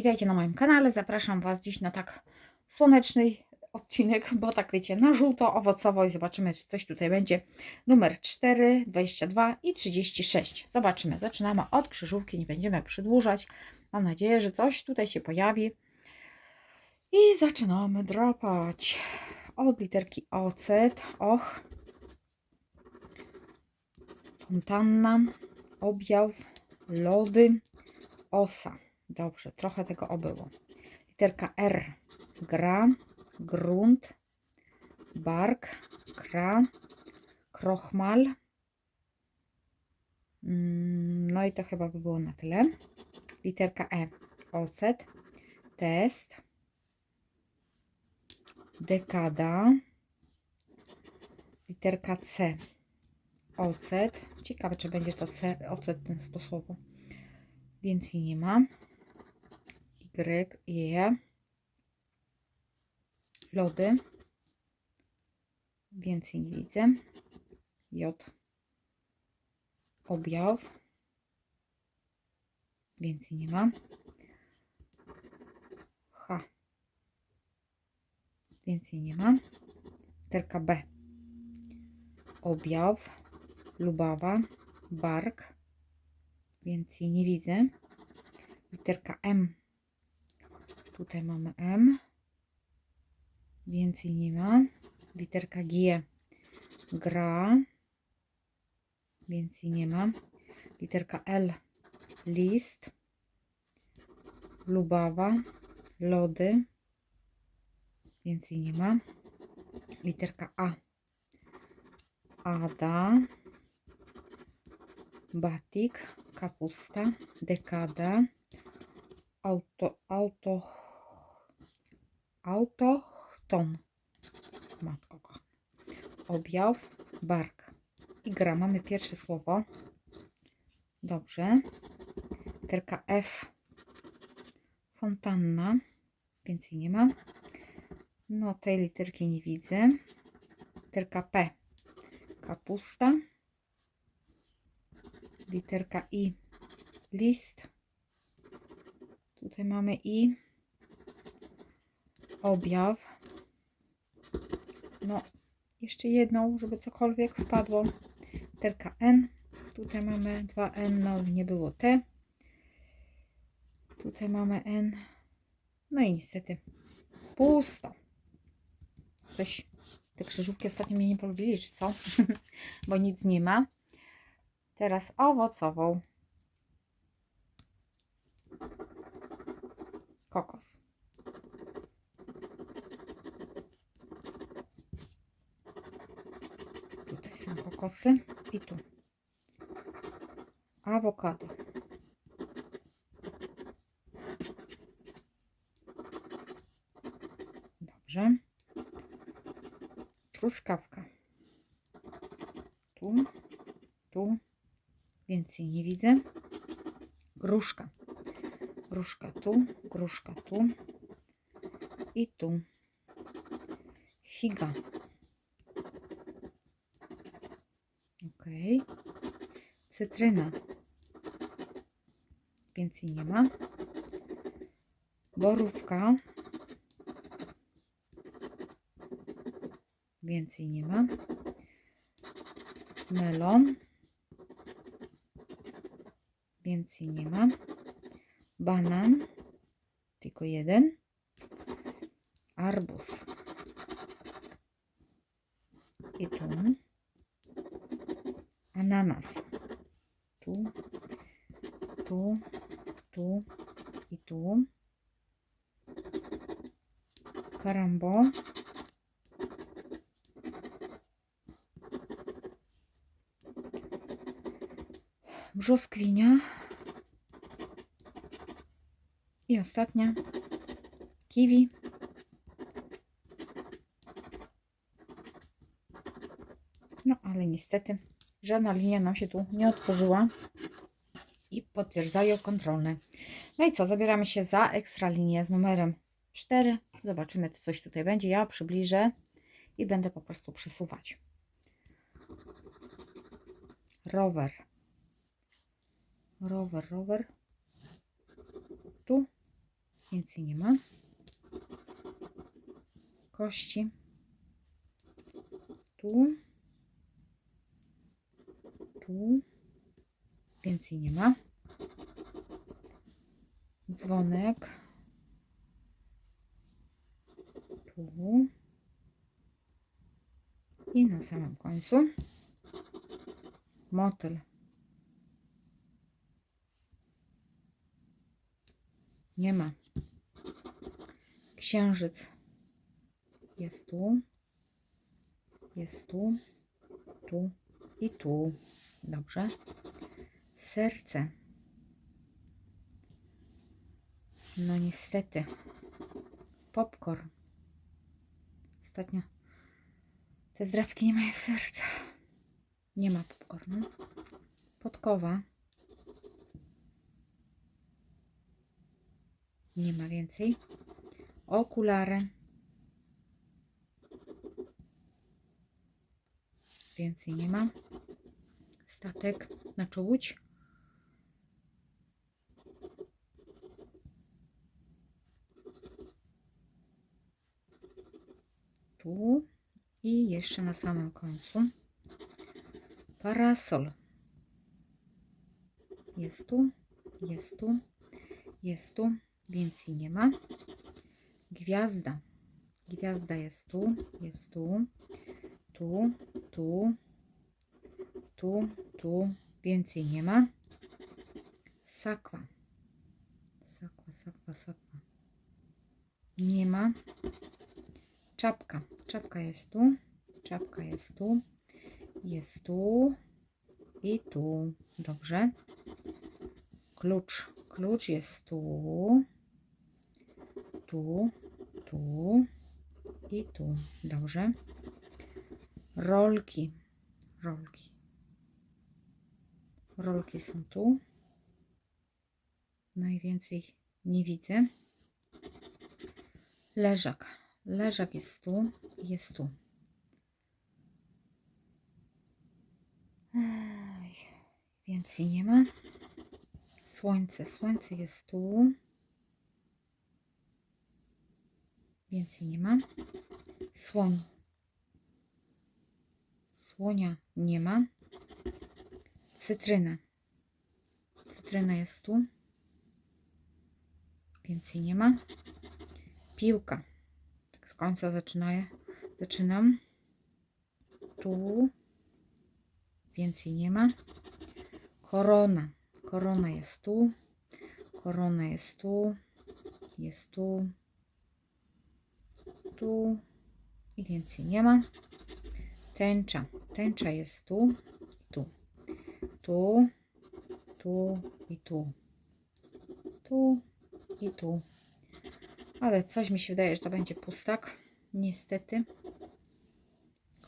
Witajcie na moim kanale. Zapraszam Was dziś na tak słoneczny odcinek, bo tak wiecie, na żółto, owocowo i zobaczymy, czy coś tutaj będzie. Numer 4, 22 i 36. Zobaczymy. Zaczynamy od krzyżówki, nie będziemy przedłużać. Mam nadzieję, że coś tutaj się pojawi. I zaczynamy drapać. Od literki ocet, och, fontanna, objaw, lody, osa. Dobrze, trochę tego obyło. Literka R. Gra, grunt, bark, kra, krochmal. Mm, No i to chyba by było na tyle. Literka E. Ocet, test, dekada. Literka C. Ocet. Ciekawe, czy będzie to C, ocet, to słowo. Więcej nie ma. Y, E. Lody. Więcej nie widzę. J. Objaw. Więcej nie ma. H. Więcej nie ma. Literka B. Objaw. Lubawa. Bark. Więcej nie widzę. Literka M. Tutaj mamy M. Więcej nie ma. Literka G. Gra. Więcej nie ma. Literka L. List. Lubawa. Lody. Więcej nie ma. Literka A. Ada. Batik. Kapusta. Dekada. Auto. Auto. Autochton. Matko kochana. Objaw. Bark. I gra. Mamy pierwsze słowo. Dobrze. Literka F. Fontanna. Więcej nie ma. No, tej literki nie widzę. Literka P. Kapusta. Literka I. List. Tutaj mamy I. Objaw. No, jeszcze jedną, żeby cokolwiek wpadło. Literka N. Tutaj mamy dwa N, no nie było T. Tutaj mamy N. No i niestety pusto. Coś, te krzyżówki ostatnio mnie nie polubili, czy co? Bo nic nie ma. Teraz owocową. Kokos. Tutaj są kokosy i tu. Awokado. Dobrze. Truskawka. Tu, tu. Więcej nie widzę. Gruszka. Gruszka tu, gruszka tu i tu. Figa. Cytryna. Więcej nie ma. Borówka. Więcej nie ma. Melon. Więcej nie ma. Banan. Tylko jeden. Arbuz. I tu. Ananas. Tu. Tu. Tu. I tu. Karambo. Brzoskwinia. I ostatnia. Kiwi. No, ale niestety żadna linia nam się tu nie otworzyła i potwierdzają kontrolne. No i co, zabieramy się za ekstra linię z numerem 4. Zobaczymy, czy coś tutaj będzie. Ja przybliżę i będę po prostu przesuwać. Rower. Rower, rower. Tu Więcej nie ma. Kości. Tu. Tu. Więcej nie ma. Dzwonek. Tu. I na samym końcu motyl. Nie ma. Księżyc jest tu, jest tu, tu i tu. Dobrze. Serce. No niestety. Popcorn. Ostatnio te zdrabki nie mają serca. Nie ma popcornu. Podkowa. Nie ma więcej. Okulary. Więcej nie ma. Statek. Znaczy łódź. Tu. I jeszcze na samym końcu. Parasol. Jest tu. Jest tu. Jest tu. Więcej nie ma. Gwiazda. Gwiazda jest tu, jest tu, tu, tu, tu, tu. Więcej nie ma. Sakwa. Sakwa, sakwa, sakwa. Nie ma. Czapka. Czapka jest tu. Czapka jest tu. Jest tu. I tu. Dobrze. Klucz. Klucz jest tu. Tu. Tu. I tu. Dobrze. Rolki. Rolki. Rolki są tu. Najwięcej nie widzę. Leżak. Leżak jest tu. Jest tu. Ej, Więcej nie ma. Słońce. Słońce jest tu. Więcej nie ma. Słoń. Słonia nie ma. Cytryna. Cytryna jest tu. Więcej nie ma. Piłka. Tak z końca zaczynaję. Zaczynam. Tu. Więcej nie ma. Korona. Korona jest tu. Korona jest tu. Jest tu. Tu. I więcej nie ma. Tęcza. Tęcza jest. Tu. Tu. Tu i tu. Tu i tu. Ale coś mi się wydaje, że to będzie pustak. Niestety.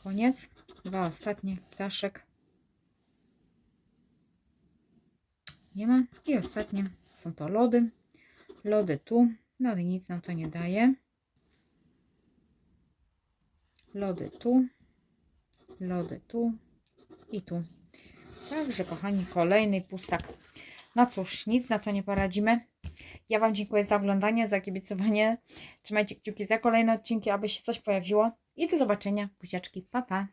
Koniec. Dwa ostatnie. Ptaszek. Nie ma. I ostatnie są to lody. Lody tu. No ale nic nam to nie daje. Lody tu. Lody tu. I tu. Także kochani, kolejny pustak. No cóż, nic na to nie poradzimy. Ja Wam dziękuję za oglądanie, za kibicowanie. Trzymajcie kciuki za kolejne odcinki, aby się coś pojawiło. I do zobaczenia. Buziaczki. Pa, pa.